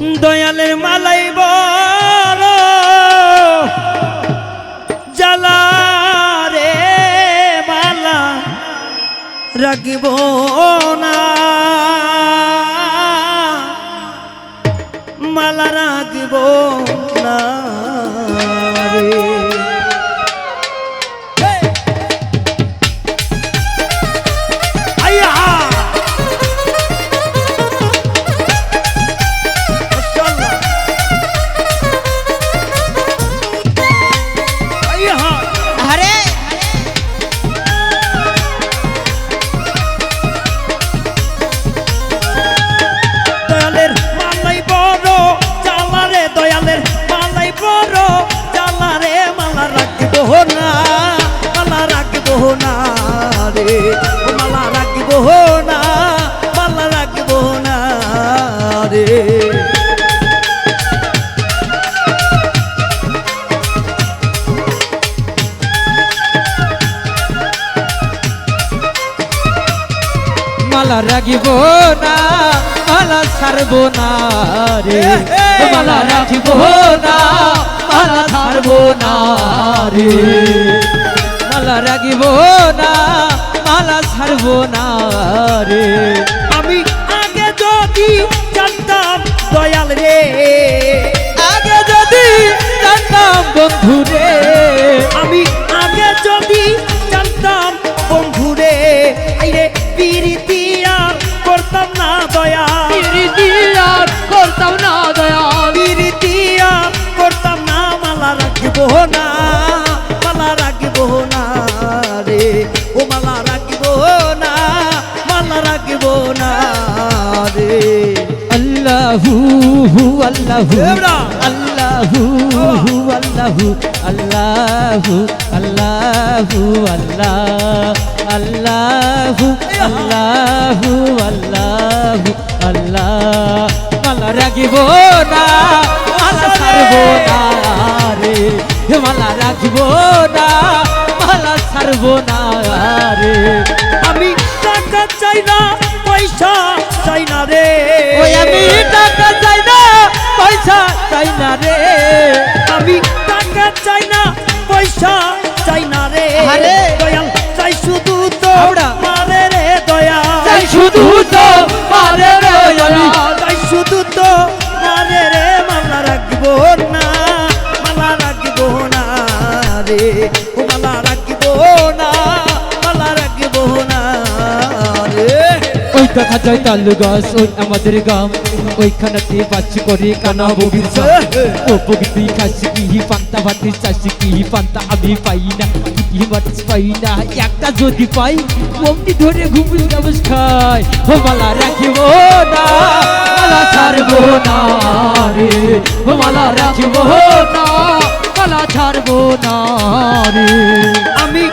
দয়ালের মালাই বড়। জ্বালা মালা রাখিব না। মালা রাখিব না। রাখিব না মালা ছাড়ব না রে। মালা রাখিব না মালা ছাড়ব না রে। মালা রাখিব না মালা ছাড়ব না রে। আমি আগে যদি জানতাম দয়াল রে। আগে যদি জানতাম বন্ধু রে। আমি আগে যদি জানতাম বন্ধু রে। আইরে পিরিতি আল্লাহু এবড়া। আল্লাহু আল্লাহু আল্লাহু আল্লাহু আল্লাহ আল্লাহু আল্লাহু আল্লাহু আল্লাহ। মালা রাখিব না মালা ছাড়ব না রে। মালা রাখিব না মালা ছাড়ব না রে। আমি টাকা চাই না পয়সা চাই দেখা যায় তালু গাছ ওই আমাদের গাম ওইখানেতে বাচ্চি করে কানা বগির ও বগির খাসি কি পান্তা ভাতের চাষি কি পান্তা আমি পাই না কি মাছ পাই না। একটা যদি পাই অমনি ধরে ঘুমুস গামুস খাই ও মালা রাখিব না মালা ছাড়বো না রে। ও মালা রাখিব না মালা ছাড়বো না রে। আমি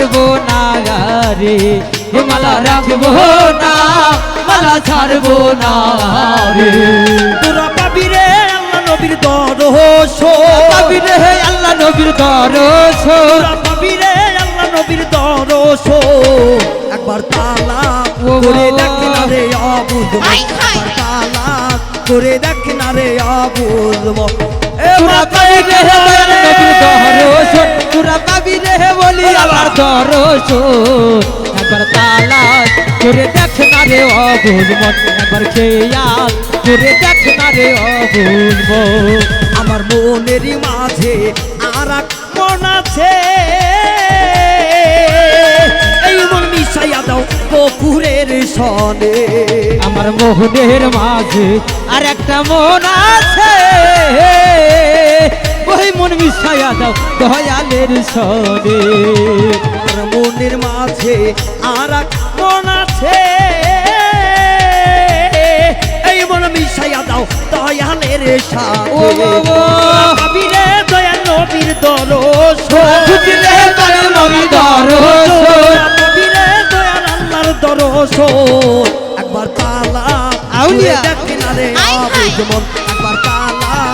ছাড়বো না রে? হে মালা রাখব না মালা ছাড়বো না রে? তোরা পাবি রে আল্লাহ নবীর দরস পাবি রে আল্লাহ নবীর দরস পাবি রে আল্লাহ নবীর দরস একবার তালা করে। দেখ না রে। একবার তালা করে দেখ না রে অবুঝ এ তোরা পাবি রে হে আল্লাহ নবীর দরস তোরা পাবি রে হে বলি আল্লাহ দরস একবার তালা করে দেখ না রে অবুঝ মন। একবার খেয়াল করে দেখ না রে মন। আমার মনেরই মাঝে আর এক মন আছে। এই মন মিশাইয়া দাও। কপুরের সনে। আমার মোহনের মাঝে আর একটা মন আছে। ওই মন মিশাইয়া দাও দয়ালের সনে। আর মনের মাঝে আর এক মন আছে। এই মন মিশাইয়া দাও দয়ালের ও সাথে। কবিরে দয়াল নবীর দরস দরস একবার তালা আউলিয়া। দেখ না রে হাই, হাই। আবুদ মন একবার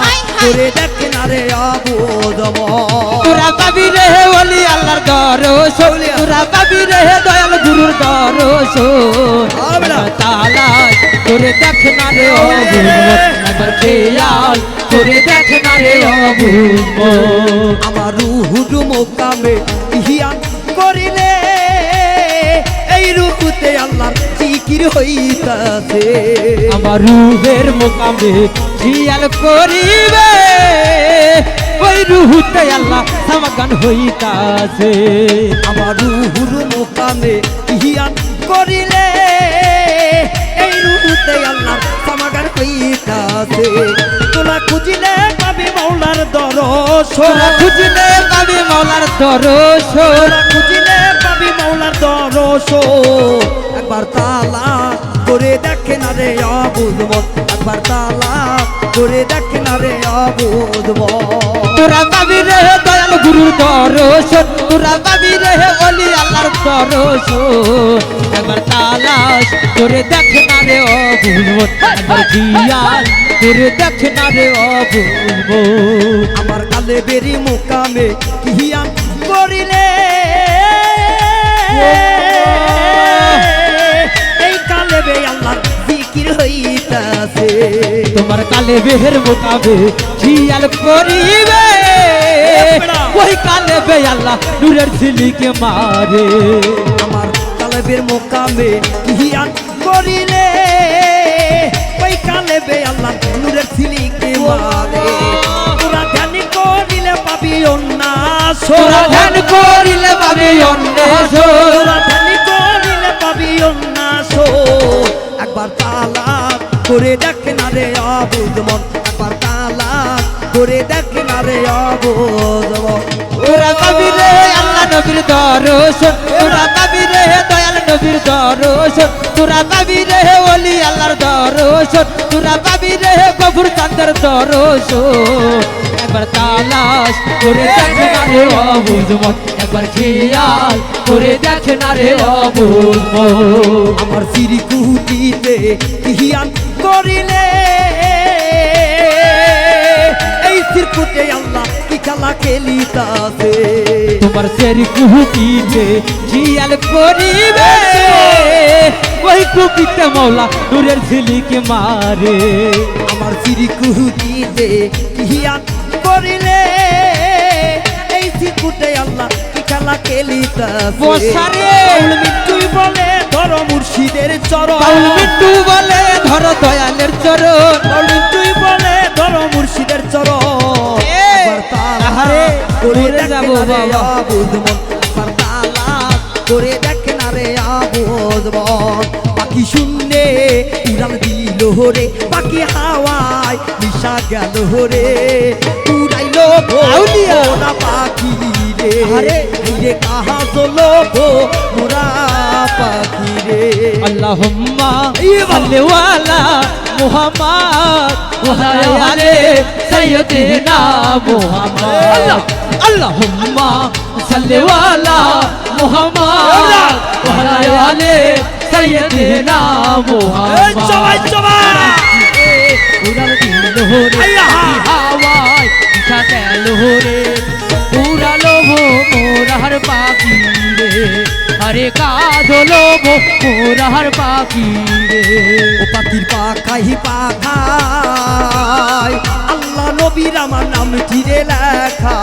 হাই। করে দেখ না রে আবুদ মন তোরা পাবি রে ওলি আল্লাহর দরস তোরা পাবি রে দয়াল গুরুর দরস তালা করে দেখ না রে অবুঝ আমার খেয়াল করে দেখ না রে অবুঝ আমার রুহুর মোকামে হিয়ান করিলে রুহুতে আল্লাহর জিকির হইতাছে। আমার রুহের মোকামে খেয়াল করিবে। ওই রুহুতে আল্লাহ সমাগান হইতাছে। আমার রুহুর মোকামে হিয়ান করিলে এই রুহুতে আল্লাহর সমাগান হইতাছে। তোলা খুঁজিলে পাবি মাওলার দরস তোরা খুঁজলে পাবি মাওলার দরস তোরা খুঁজিলে মাওলার দরস একবার তালা করে দেখে না রে অবুধ মন। একবার তালা করে দেখে না রে অবুধ মন। তোরা পাবি রে দয়াল গুরুর দরস তোরা পাবি রে অলি আল্লাহর দরস একবার তালাশ করে দেখ না রে অবুঝব একবার জিয়াল করে দেখ না রে অবুঝব আমার কালে বেরি মোকামে হিয়ান হইতাছে তোমার কালে বেহের মোকাবে জিয়াল করিবে। ওই কালে বে আল্লাহ নূরের ঝিলিকে মারে। আমার কালেবের মোকামে হিয়ান করিলে ওই কালেবে আল্লাহ নূরের ছিলিকে মারে। তোরা ধ্যান করিলে পাবি অন্যাস তোরা ধ্যান করিলে পাবে অন্বেষ করে দেখ না রে অবুধ মন। একবার তালা করে দেখ না রে অবুধ মন। তোরা পাবি রে আল্লাহ নবীর দর্শন তোরা পাবি রে দয়াল নবীর দর্শন তোরা পাবি রে ওলি আল্লাহর দর্শন তোরা পাবি রে গফুর চাঁদের দর্শন একবার তালাশ করে দেখ না রে অবুঝ মন। একবার খেয়াল করে দেখ না রে অবুঝ মন। আমার সিরি কুটিতে হিয়ান করিলে? এই সিরকুটে আল্লাহ কি খেলা খেলিতাছে? তোমার সেরি কুহুতিতে জিয়াল করিবে ওই কুপিতে মৌলা নূরের ঝিলিকে মারে। আমার সিরি কুটিতে হিয়ান করিলে এই সিরকুটে আল্লাহ খেলা বসারে। তুই বলে ধর মুর্শিদের চরণ। মিন্টু বলে ধর দয়ালের চরণ। তুই বলে ধর মুর্শিদের চরণ। আহারে, করে যাব বাবা। মন। তালা করে দেখে না রে আবুদ মন। পাখি শূন্যে উড়াল দিল রে পাখি হাওয়ায় নিশা গেল রে উড়াইলো। পাখি। রে। রে কাহা চলো মোরা পাখি রে আল্লাহুম্মা ইয়ে বাবা। সাল্লি ওয়ালা মুহাম্মদ আলে সাইয়্যিদিনা মুহাম্মদ। আল্লাহুম্মা সাল্লি ওয়ালা মুহাম্মদ আলে সাইয়্যিদিনা এই সবাই মুহাম্মদ। সবাই উড়াল দিল রে আইয়া! হাওয়ায় দিশা গেল রে উড়ালো ভো মোরার পাখি রে। আরে কাজলো মোরার পাখি রে। ও পাখির পাখাই পাখাই আল্লাহ নবীর আমার নাম চিরে লেখা।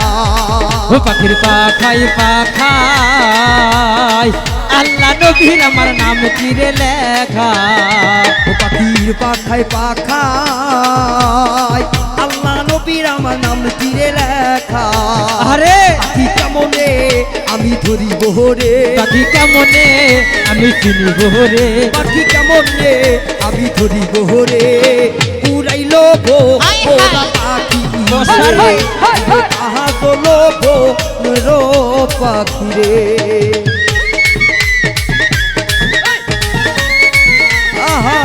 ও পাখির পাখাই পাখাই আল্লাহ নবীর আমার নাম চিরে লেখা। ও পাখির পাখাই পাখাই আল্লাহ নবীর আমার নাম চিরে লেখা। আরে পাখি কেমনে আমি ধরিব রে পাখি কেমনে আমি চিনিব রে পাখি কেমনে আমি ধরি রে উড়াইল গো হাই, ওরা হাই। পাখি মশার রে। হাই, হাই, হাই। তাহা তো লোভ রো পাখি রে। আহা।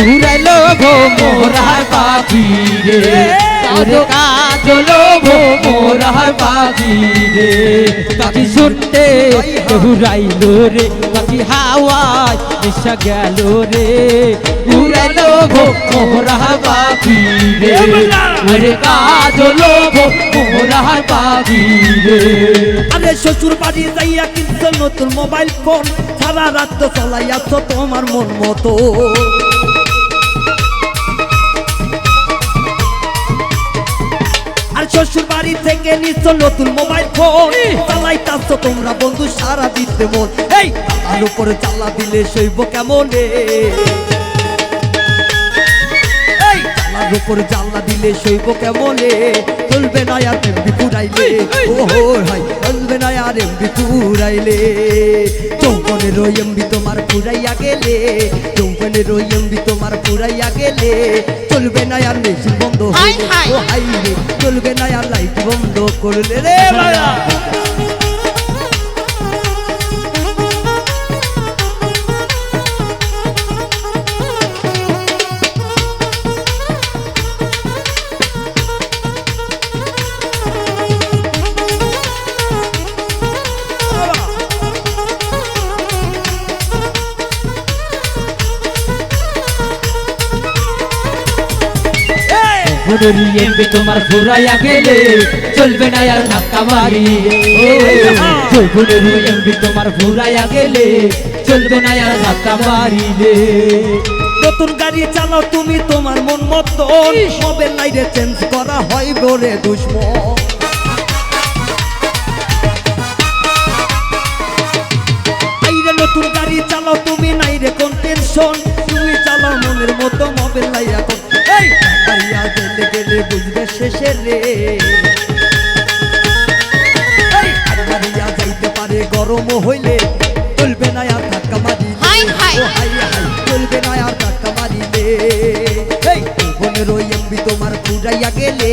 উড়াইলো ভো মোরার পাখি রে। ওরে কাজলো পাখি রে। পাখি শুনতে উড়াইলো রে পাখি হাওয়ায় এসা গেল রে। উড়াইলো ভো মোরার পাখি রে। ওরে কাজলো মোরার পাখি রে। আরে শ্বশুর বাড়ি যাইয়া কিনছো নতুন মোবাইল ফোন। সারা রাত চালাইয়াছ তোমার মন মতো। আর শ্বশুর বাড়ি থেকে নিচ্ছ নতুন মোবাইল ফোন। চালাই চালাইতাছ তোমরা বন্ধু সারা দিতে মন। এই আলু উপরে চালা দিলে সইব কেমন? উপর জানলা দিলে সইব কেমনে? চলবে না আর পুরাইলে ও হাই আর এমবি পুরাইলে। চৌকনে রই এমবি তোমার পুরাইয়া গেলে। চৌকনে রই এমবি তোমার পুরাইয়া গেলে। চলবে না আর মেশিন বন্ধ হাই, হইলে। হাই। ও হাই চলবে না আর লাইট বন্ধ করলে রে বাবা তোমার গেলে চলবে না আর ধাক্কা মারি। তোমার গেলে চলবে না আর ধাক্কা মারিলে। নতুন গাড়ি চালাও তুমি তোমার মন মতো মোবাইল লাইটে চেঞ্জ করা হয় বলে দুশ্মন। আইরে নতুন গাড়ি চালাও তুমি নাই রে কোন টেনশন তুমি চালাও মনের মতো মোবাইল লাই এখন এই! বুঝবে শেষে রে। যাইতে পারে গরম হইলে চলবে না আর ধাক্কা মারিলে। High, high. চলবে না আর ধাক্কা মারিলে। এই যৌবনের ওই এমবি তোমার পুরাইয়া গেলে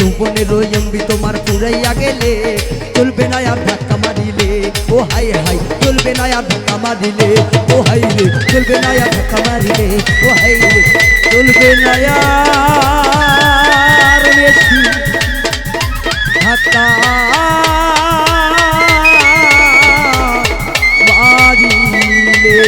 যৌবনের ওই এমবি তোমার পুরাইয়া গেলে চলবে না আর ধাক্কা মারিলে। ও হাই হাই চলবে না আর ধাক্কা মারিলে। ও হাই রে চলবে না আর ধাক্কা মারিলে। ও হাই রে চলবে না দিয়েছি। হাতা বাড়িলে